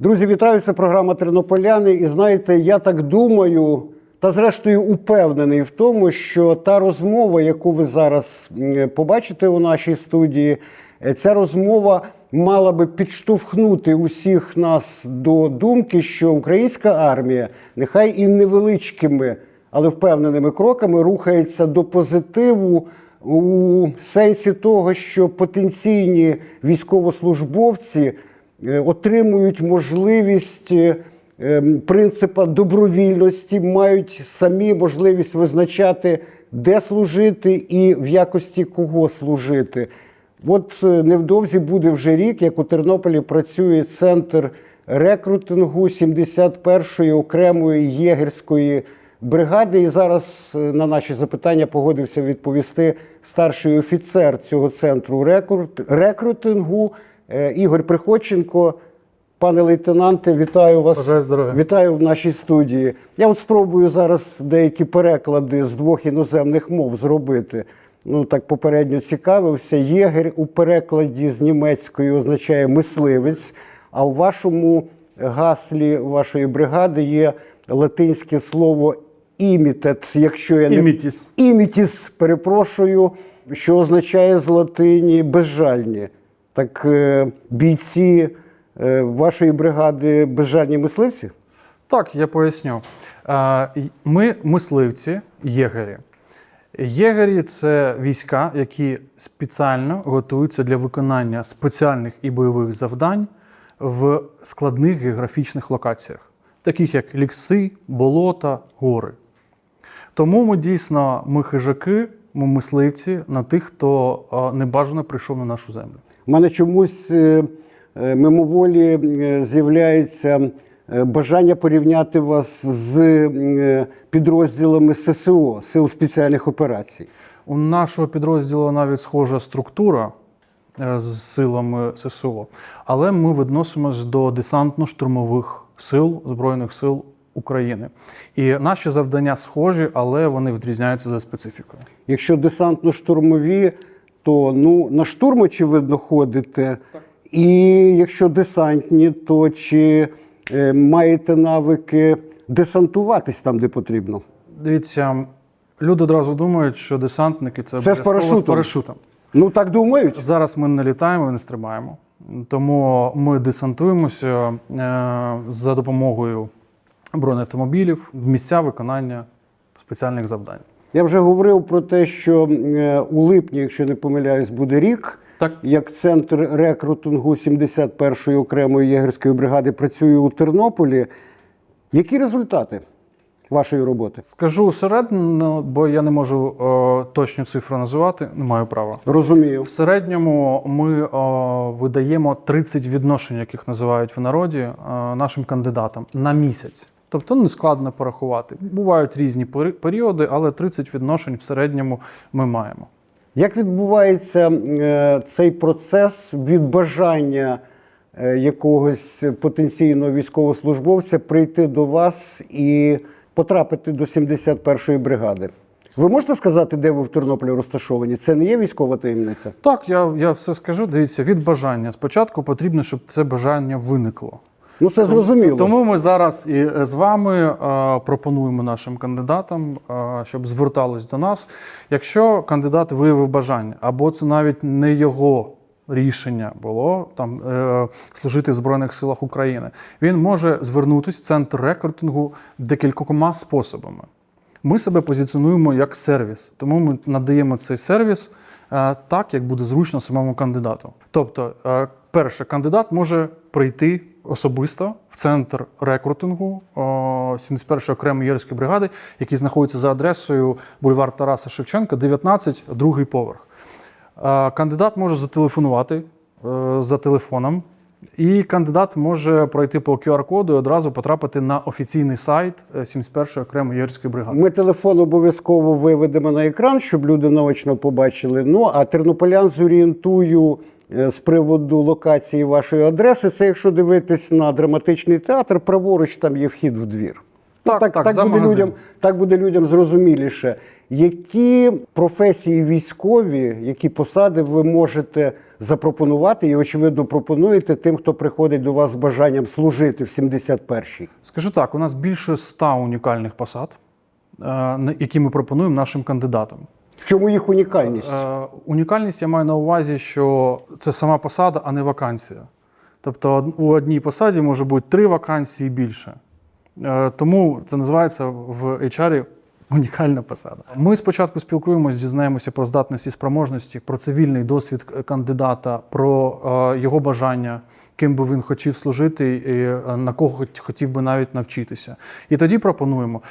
Друзі, вітаю! Це програма Тернополяни. І знаєте, я так думаю, та зрештою упевнений в тому, що та розмова, яку ви зараз побачите у нашій студії, е, ця розмова мала би підштовхнути усіх нас до думки, що українська армія, нехай і невеличкими, але впевненими кроками рухається до позитиву у сенсі того, що потенційні військовослужбовці отримують можливість е, ем, принципа добровільності, мають самі можливість визначати, де служити і в якості кого служити. От е, невдовзі буде вже рік, як у Тернополі працює центр рекрутингу 71-ї окремої єгерської бригади. І зараз е, на наші запитання погодився відповісти старший офіцер цього центру рекрут- рекрутингу е, Ігор Приходченко. Пане лейтенанте, вітаю вас. Вітаю в нашій студії. Я от спробую зараз деякі переклади з двох іноземних мов зробити. Ну так попередньо цікавився. Єгер у перекладі з німецької означає мисливець. А у вашому гаслі вашої бригади є латинське слово імітет, якщо я не Імітіс. імітіс, перепрошую, що означає з латині безжальні. Так е, бійці е, вашої бригади безжальні мисливці? Так, я поясню. Е, Ми мисливці, єгері. Єгері це війська, які спеціально готуються для виконання спеціальних і бойових завдань в складних географічних локаціях, таких як ліси, болота, гори. Тому ми дійсно ми хижаки, ми мисливці на тих, хто небажано прийшов на нашу землю. У мене чомусь е, е, мимоволі е, з'являється бажання порівняти вас з підрозділами ССО, Сил спеціальних операцій. У нашого підрозділу навіть схожа структура з силами ССО, але ми відносимось до десантно-штурмових сил Збройних сил України. І наші завдання схожі, але вони відрізняються за специфікою. Якщо десантно-штурмові, то ну, на штурм, очевидно, ходите. І якщо десантні, то чи е, маєте навики десантуватись там, де потрібно? Дивіться, люди одразу думають, що десантники це, Це з парашутом. з парашутом. Ну так думають. Зараз ми не літаємо і не стрибаємо. Тому ми десантуємося е, за допомогою бронеавтомобілів в місця виконання спеціальних завдань. Я вже говорив про те, що е, у липні, якщо не помиляюсь, буде рік. Так, Як центр рекрутингу 71-ї окремої єгерської бригади працює у Тернополі. Які результати вашої роботи? скажу усередину, бо я не можу е, точну цифру називати, не маю права. Розумію. В середньому ми е, видаємо 30 відношень, яких називають в народі, е, нашим кандидатам на місяць. Тобто не складно порахувати. Бувають різні пері- періоди, але 30 відношень в середньому ми маємо. Як відбувається е, цей процес від бажання е, якогось потенційного військовослужбовця прийти до вас і потрапити до 71-ї бригади? Ви можете сказати, де ви в Тернополі розташовані? Це не є військова таємниця? Так, я, я все скажу. Дивіться, від бажання. Спочатку потрібно, щоб це бажання виникло. Ну це зрозуміло. Тому ми зараз і з вами е, пропонуємо нашим кандидатам, е, щоб звертались до нас. Якщо кандидат виявив бажання, або це навіть не його рішення було там е, служити в Збройних силах України, він може звернутися в центр рекрутингу декількома способами. Ми себе позиціонуємо як сервіс, тому ми надаємо цей сервіс е, так, як буде зручно самому кандидату. Тобто, е, перше, кандидат може прийти особисто в центр рекрутингу о, 71-ї окремої єрської бригади, який знаходиться за адресою бульвар Тараса Шевченка, 19, другий поверх. Е, Кандидат може зателефонувати е, за телефоном, і кандидат може пройти по QR-коду і одразу потрапити на офіційний сайт е, 71-ї окремої єрської бригади. Ми телефон обов'язково виведемо на екран, щоб люди наочно побачили. Ну а тернополян зорієнтую е, з приводу локації вашої адреси. Це якщо дивитись на драматичний театр, праворуч там є вхід в двір. Ну, Так, так, так, за буде людям, так буде людям зрозуміліше. Які професії військові, які посади ви можете запропонувати і, очевидно, пропонуєте тим, хто приходить до вас з бажанням служити в 71-й? Скажу так, у нас більше ста унікальних посад, е, які ми пропонуємо нашим кандидатам. В чому їх унікальність? Е, унікальність я маю на увазі, що це сама посада, а не вакансія. Тобто у одній посаді може бути три вакансії більше. Е, Тому це називається в HR унікальна посада. Ми спочатку спілкуємося, дізнаємося про здатності спроможності, про цивільний досвід кандидата, про е, його бажання, ким би він хотів служити, і е, на кого хотів би навіть навчитися. І тоді пропонуємо.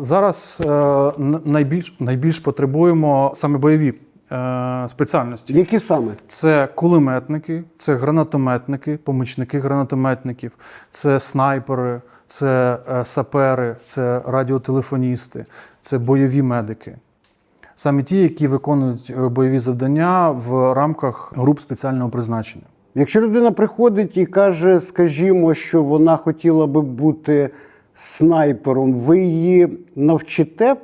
Зараз е, найбільш, найбільш потребуємо саме бойові е, спеціальності. Які саме? Це кулеметники, це гранатометники, помічники гранатометників, це снайпери, це е, сапери, це радіотелефоністи, це бойові медики. Саме ті, які виконують е, бойові завдання в рамках груп спеціального призначення. Якщо людина приходить і каже, скажімо, що вона хотіла би бути снайпером, ви її навчите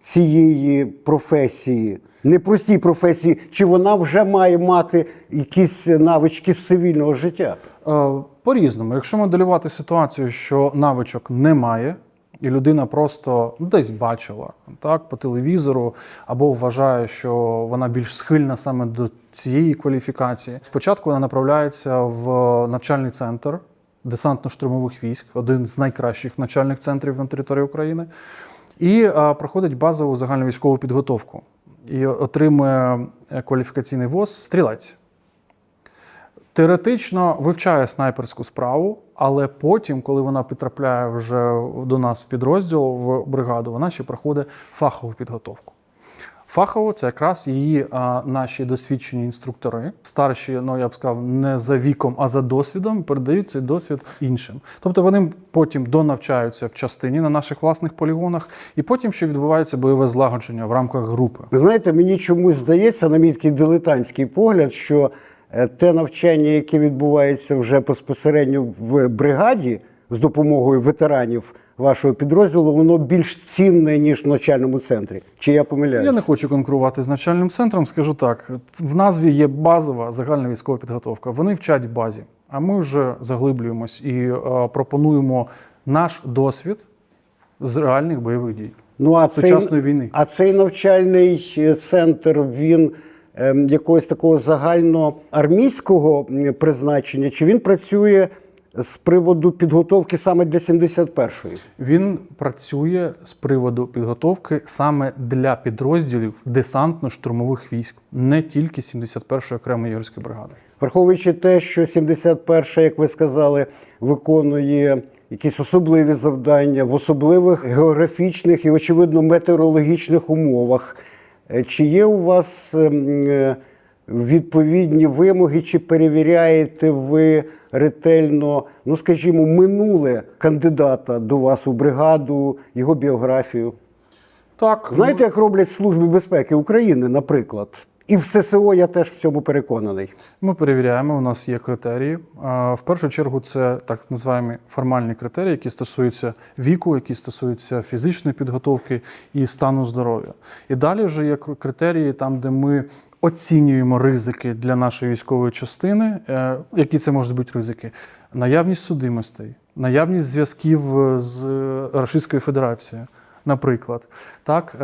цієї професії, непростій професії, чи вона вже має мати якісь навички з цивільного життя? Е, По-різному, якщо моделювати ситуацію, що навичок немає, і людина просто ну, десь бачила так, по телевізору, або вважає, що вона більш схильна саме до цієї кваліфікації. Спочатку вона направляється в навчальний центр десантно-штурмових військ, один з найкращих навчальних центрів на території України, і е, проходить базову загальновійськову підготовку і отримує е, кваліфікаційний ВОЗ стрілець. Теоретично вивчає снайперську справу, але потім, коли вона потрапляє вже до нас в підрозділ, в бригаду, вона ще проходить фахову підготовку. Фахово це якраз її а, наші досвідчені інструктори, старші, ну я б сказав, не за віком, а за досвідом, передають цей досвід іншим. Тобто вони потім донавчаються в частині на наших власних полігонах, і потім ще відбувається бойове злагодження в рамках групи. Ви знаєте, мені чомусь здається, на мій такий дилетантський погляд, що е, те навчання, яке відбувається вже безпосередньо в бригаді з допомогою ветеранів вашого підрозділу, воно більш цінне, ніж в навчальному центрі. Чи я помиляюся? Я не хочу конкурувати з навчальним центром. Скажу так: в назві є базова загальна військова підготовка. Вони вчать в базі, а ми вже заглиблюємось і е, пропонуємо наш досвід з реальних бойових дій. Ну, а цей, війни. а цей навчальний е, центр він ем, якогось такого загальноармійського призначення, чи він працює з приводу підготовки саме для 71-ї? Він працює з приводу підготовки саме для підрозділів десантно-штурмових військ, не тільки 71-ї окремої гірської бригади. Враховуючи те, що 71-ша, як ви сказали, виконує якісь особливі завдання в особливих географічних і, очевидно, метеорологічних умовах. Е, Чи є у вас ем, е, відповідні вимоги, чи перевіряєте ви ретельно, ну скажімо, минуле кандидата до вас у бригаду, його біографію? Так, Знаєте, як роблять в Службі безпеки України, наприклад? І в ССО я теж в цьому переконаний. Ми перевіряємо, у нас є критерії. В першу чергу це так називаємо формальні критерії, які стосуються віку, які стосуються фізичної підготовки і стану здоров'я. І далі вже є критерії там, де ми оцінюємо ризики для нашої військової частини. Е, Які це можуть бути ризики? Наявність судимостей, наявність зв'язків з е, Російською Федерацією, наприклад. Так,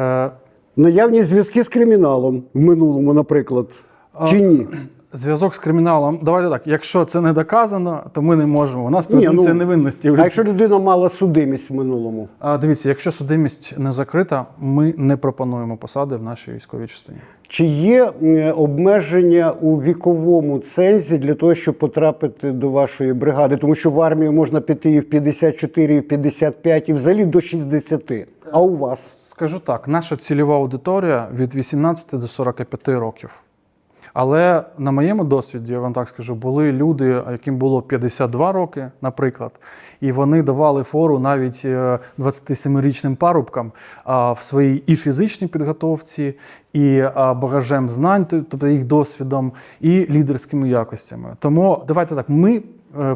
Наявність зв'язки з криміналом в минулому, наприклад, чи ні? Зв'язок з криміналом. Давайте так. Якщо це не доказано, то ми не можемо. У нас презумпція ну, невинності. А якщо людина мала судимість в минулому? А, дивіться, якщо судимість не закрита, ми не пропонуємо посади в нашій військовій частині. Чи є обмеження у віковому цензі для того, щоб потрапити до вашої бригади? Тому що в армію можна піти і в 54, і в 55, і взагалі до 60. А у вас? Скажу так: наша цільова аудиторія від 18 до 45 років. Але на моєму досвіді, я вам так скажу, були люди, яким було 52 роки, наприклад, і вони давали фору навіть е, 27-річним парубкам а, в своїй і фізичній підготовці, і багажем знань, тобто їх досвідом, і лідерськими якостями. Тому давайте так, ми е,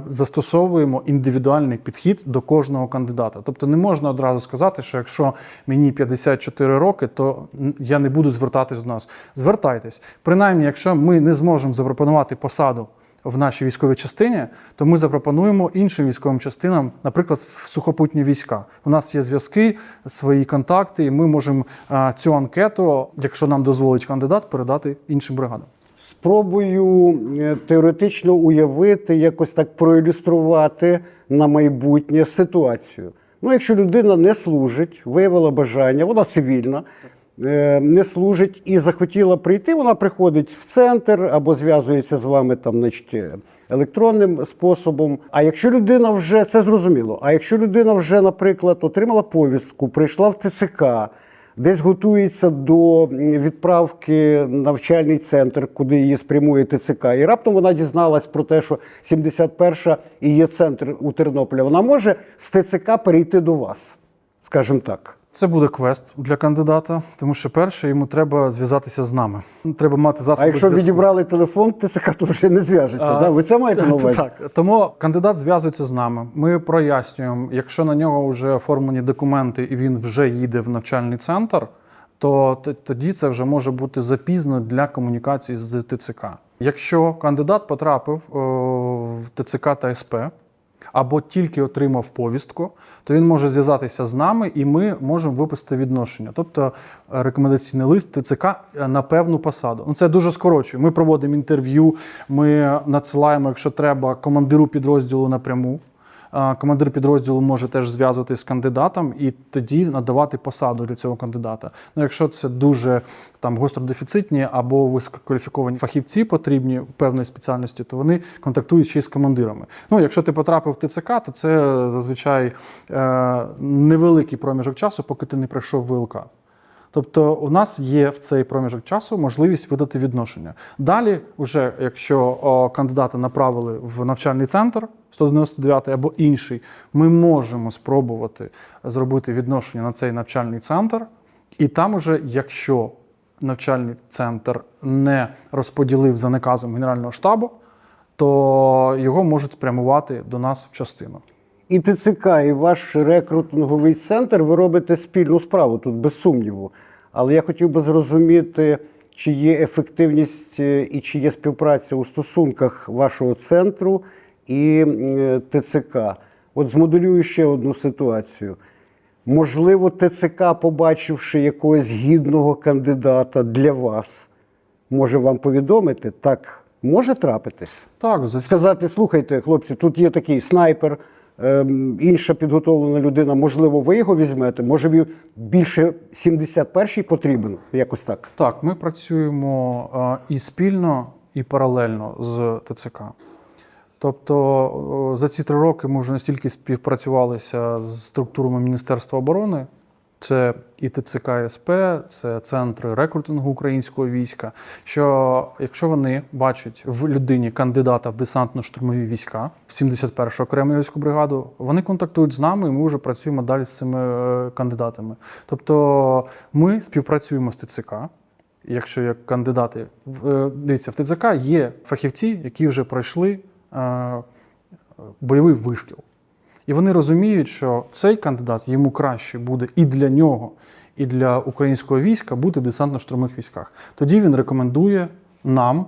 застосовуємо індивідуальний підхід до кожного кандидата. Тобто не можна одразу сказати, що якщо мені 54 роки, то я не буду звертатись до нас. Звертайтесь. Принаймні, якщо ми не зможемо запропонувати посаду в нашій військовій частині, то ми запропонуємо іншим військовим частинам, наприклад, в сухопутні війська. У нас є зв'язки, свої контакти, і ми можемо цю анкету, якщо нам дозволить кандидат, передати іншим бригадам. Спробую е, теоретично уявити, якось так проілюструвати на майбутнє ситуацію. Ну, якщо людина не служить, виявила бажання, вона цивільна, е, не служить і захотіла прийти, вона приходить в центр або зв'язується з вами там, значить, е, електронним способом. А якщо людина вже це зрозуміло, а якщо людина вже, наприклад, отримала повістку, прийшла в ТЦК, десь готується до відправки навчальний центр, куди її спрямує ТЦК, і раптом вона дізналась про те, що 71-ша і є центр у Тернополі. Вона може з ТЦК перейти до вас, скажімо так. Це буде квест для кандидата, тому що перше йому треба зв'язатися з нами. Треба мати засоби. А якщо зв'язку. відібрали телефон, ТЦК то вже не зв'яжеться. Да? Ви це маєте на увазі? Так, тому кандидат зв'язується з нами. Ми прояснюємо, якщо на нього вже оформлені документи і він вже їде в навчальний центр, то тоді це вже може бути запізно для комунікації з ТЦК. Якщо кандидат потрапив о, в ТЦК та СП або тільки отримав повістку, то він може зв'язатися з нами, і ми можемо виписати відношення, тобто е, рекомендаційний лист ТЦК на певну посаду. Ну це дуже скорочує. Ми проводимо інтерв'ю, ми надсилаємо, якщо треба, командиру підрозділу напряму. Командир підрозділу може теж зв'язуватися з кандидатом і тоді надавати посаду для цього кандидата. Ну, якщо це дуже там гостродефіцитні або висококваліфіковані фахівці потрібні певної спеціальності, то вони контактують ще й з командирами. Ну, якщо ти потрапив в ТЦК, то це зазвичай е, невеликий проміжок часу, поки ти не пройшов ВЛК. Тобто у нас є в цей проміжок часу можливість видати відношення. Далі, вже якщо о, кандидата направили в навчальний центр 199 або інший, ми можемо спробувати зробити відношення на цей навчальний центр, і там уже, якщо навчальний центр не розподілив за наказом Генерального штабу, то його можуть спрямувати до нас в частину. І ТЦК, і ваш рекрутинговий центр, ви робите спільну справу тут без сумніву. Але я хотів би зрозуміти, чи є ефективність е, і чи є співпраця у стосунках вашого центру і е, ТЦК. От змоделюю ще одну ситуацію. Можливо, ТЦК, побачивши якогось гідного кандидата для вас, може вам повідомити, так може трапитись? Так, за сказати: слухайте, хлопці, тут є такий снайпер, інша підготовлена людина, можливо, ви його візьмете, може більше 71-й потрібен, якось так. Так, ми працюємо і спільно, і паралельно з ТЦК. Тобто за ці три роки ми вже настільки співпрацювалися з структурами Міністерства оборони. Це і ТЦК СП, це центри рекрутингу українського війська. Що якщо вони бачать в людині кандидата в десантно-штурмові війська в 71-шу окрему військову бригаду, вони контактують з нами, і ми вже працюємо далі з цими е, кандидатами. Тобто ми співпрацюємо з ТЦК. Якщо як кандидати е, дивіться, в ТЦК є фахівці, які вже пройшли е, бойовий вишкіл. І вони розуміють, що цей кандидат йому краще буде і для нього, і для українського війська бути десантно-штурмових військах. Тоді він рекомендує нам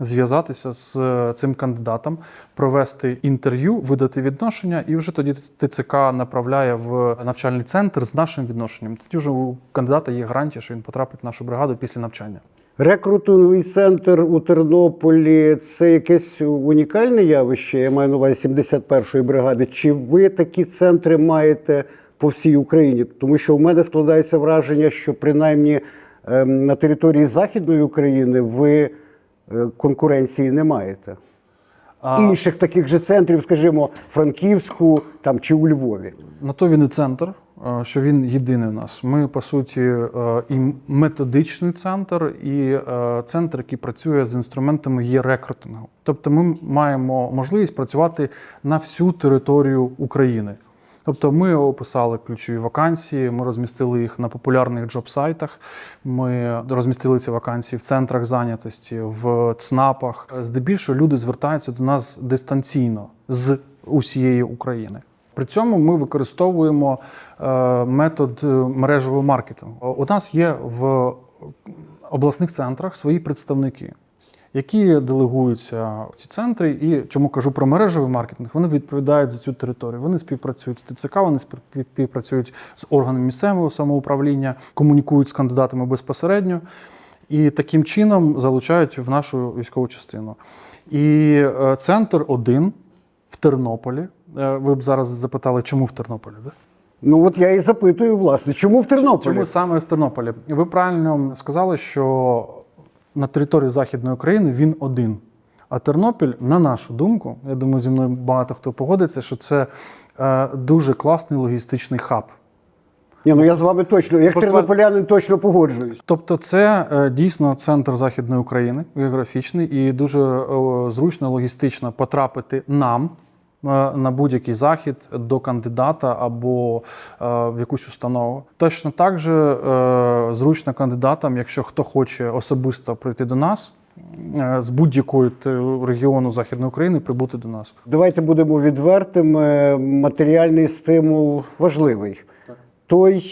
зв'язатися з е, цим кандидатом, провести інтерв'ю, видати відношення, і вже тоді ТЦК направляє в навчальний центр з нашим відношенням. Тоді вже у кандидата є гарантія, що він потрапить в нашу бригаду після навчання. Рекрутинговий центр у Тернополі це якесь унікальне явище. Я маю на увазі 71-ї бригади. Чи ви такі центри маєте по всій Україні? Тому що у мене складається враження, що принаймні ем, на території Західної України ви е, конкуренції не маєте. Інших таких же центрів, скажімо, Франківську там чи у Львові. На то він і центр, е, що він єдиний у нас. Ми, по суті, е, і методичний центр, і е, центр, який працює з інструментами є рекрутингу. Тобто ми маємо можливість працювати на всю територію України. Тобто ми описали ключові вакансії, ми розмістили їх на популярних джоб-сайтах. Ми розмістили ці вакансії в центрах зайнятості, в ЦНАПах. Здебільшого люди звертаються до нас дистанційно з усієї України. При цьому ми використовуємо е, метод е, мережевого маркетингу. У нас є в обласних центрах свої представники, які делегуються в ці центри. І чому кажу про мережевий маркетинг? Вони відповідають за цю територію. Вони співпрацюють з ТЦК, вони спів- співпрацюють з органами місцевого самоуправління, комунікують з кандидатами безпосередньо і таким чином залучають в нашу військову частину. І е, центр один в Тернополі. Е, Ви б зараз запитали, чому в Тернополі? Да? Ну от я і запитую, власне, чому в Тернополі? Чому саме в Тернополі? Ви правильно сказали, що на території Західної України він один. А Тернопіль, на нашу думку, я думаю, зі мною багато хто погодиться, що це е, дуже класний логістичний хаб. Ні, ну я з вами точно, як Буквально- тернополянин, точно погоджуюсь. Тобто, це е, дійсно центр Західної України, географічний, і дуже е, зручно логістично потрапити нам на будь-який захід до кандидата або е, в якусь установу. Точно так же е, зручно кандидатам, якщо хто хоче особисто прийти до нас. е, З будь-якої регіону Західної України прибути до нас. Давайте будемо відвертими. Матеріальний стимул важливий. Той,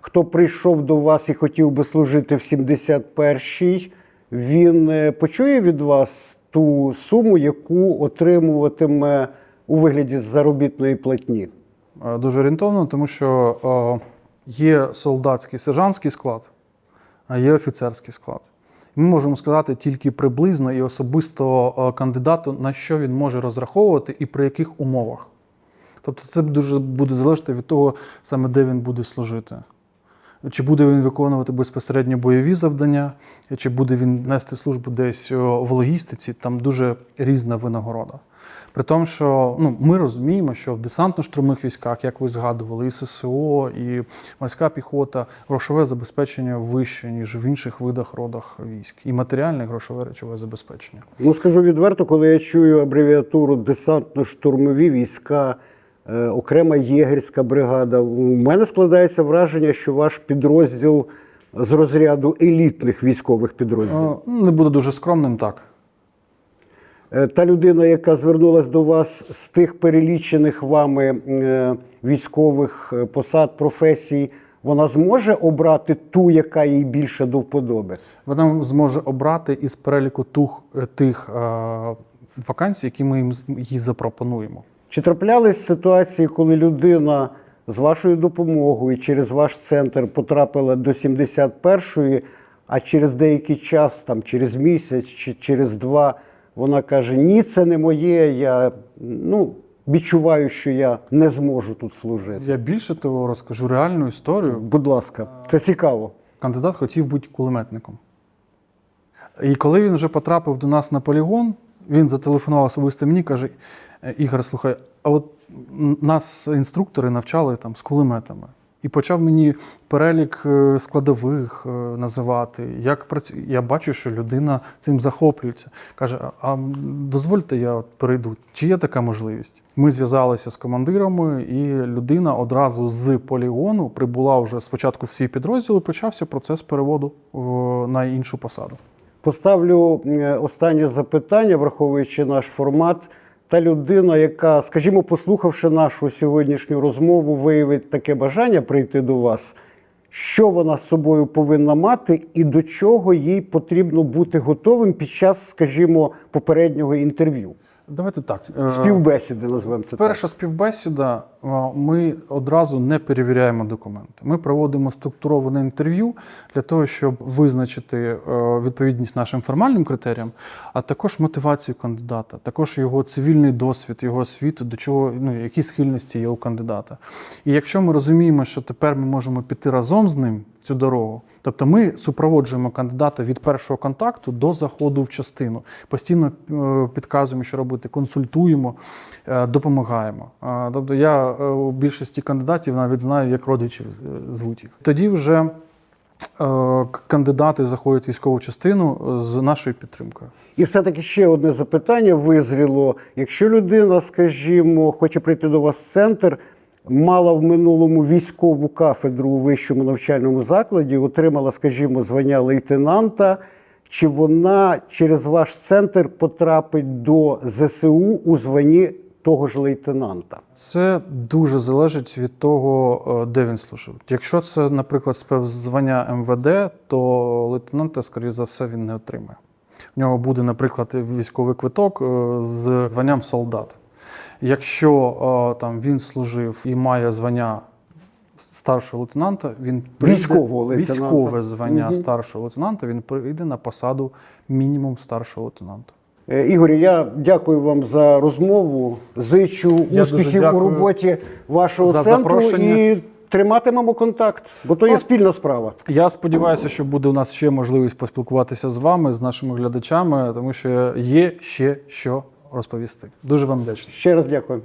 хто прийшов до вас і хотів би служити в 71-й, він почує від вас ту суму, яку отримуватиме у вигляді заробітної платні. Е, Дуже орієнтовно, тому що е, є солдатський сержантський склад, а є офіцерський склад. Ми можемо сказати тільки приблизно і особисто е, кандидату, на що він може розраховувати і при яких умовах. Тобто це дуже буде залежати від того, саме де він буде служити. Чи буде він виконувати безпосередньо бойові завдання, чи буде він нести службу десь в логістиці, там дуже різна винагорода. При тому, що ну, ми розуміємо, що в десантно-штурмових військах, як ви згадували, і ССО, і морська піхота, грошове забезпечення вище, ніж в інших видах родах військ, і матеріальне грошове речове забезпечення. Ну, скажу відверто, коли я чую абревіатуру десантно-штурмові війська, е, окрема єгерська бригада, у мене складається враження, що ваш підрозділ з розряду елітних військових підрозділів. Е, Не буду дуже скромним, так. Е, Та людина, яка звернулася до вас з тих перелічених вами е, військових е, посад, професій, вона зможе обрати ту, яка їй більше до вподоби? Вона зможе обрати із переліку е, тих е, вакансій, які ми їм їй запропонуємо. Чи траплялись ситуації, коли людина з вашою допомогою через ваш центр потрапила до 71-ї, а через деякий час, там через місяць чи через два, вона каже: Ні, це не моє. Я ну, відчуваю, що я не зможу тут служити. Я більше того розкажу реальну історію. Будь ласка, це цікаво. Кандидат хотів бути кулеметником. І коли він вже потрапив до нас на полігон, він зателефонував особисто мені каже: «Е, Ігор, слухай, а от нас інструктори навчали там з кулеметами. І почав мені перелік е, складових е, називати. Як працює. Я бачу, що людина цим захоплюється. Каже: а дозвольте, я перейду. Чи є така можливість? Ми зв'язалися з командирами, і людина одразу з полігону прибула вже спочатку в свій підрозділ і почався процес переводу на іншу посаду. Поставлю е, останнє запитання, враховуючи наш формат. Та людина, яка, скажімо, послухавши нашу сьогоднішню розмову, виявить таке бажання прийти до вас, що вона з собою повинна мати і до чого їй потрібно бути готовим під час, скажімо, попереднього інтерв'ю. Давайте так. е, Співбесіди, назвемо це так. Перша співбесіда, е, ми одразу не перевіряємо документи. Ми проводимо структуроване інтерв'ю для того, щоб визначити е, відповідність нашим формальним критеріям, а також мотивацію кандидата, також його цивільний досвід, його освіту, до чого ну, які схильності є у кандидата. І якщо ми розуміємо, що тепер ми можемо піти разом з ним цю дорогу, тобто ми супроводжуємо кандидата від першого контакту до заходу в частину, постійно е, підказуємо, що робити, консультуємо, е, допомагаємо. Е, Тобто я у більшості кандидатів навіть знаю, як родичів звуть їх. Тоді вже кандидати заходять в військову частину з нашою підтримкою. І все-таки ще одне запитання визріло. Якщо людина, скажімо, хоче прийти до вас в центр, мала в минулому військову кафедру у вищому навчальному закладі, отримала, скажімо, звання лейтенанта, чи вона через ваш центр потрапить до ЗСУ у званні того ж лейтенанта? Це дуже залежить від того, е, де він служив. Якщо це, наприклад, спецзвання МВД, то лейтенанта, скоріш за все, він не отримає. В нього буде, наприклад, військовий квиток е, з званням солдат. Якщо е, там він служив і має звання старшого лейтенанта, він прийде- Військового лейтенанта. військове звання Мгм. старшого лейтенанта, він прийде на посаду мінімум старшого лейтенанта. Е, Ігорю, я дякую вам за розмову. Зичу Я успіхів у роботі вашого за центру і триматимемо контакт, бо то є спільна справа. Я сподіваюся, що буде у нас ще можливість поспілкуватися з вами, з нашими глядачами, тому що є ще що розповісти. Дуже вам вдячний. Ще раз дякую.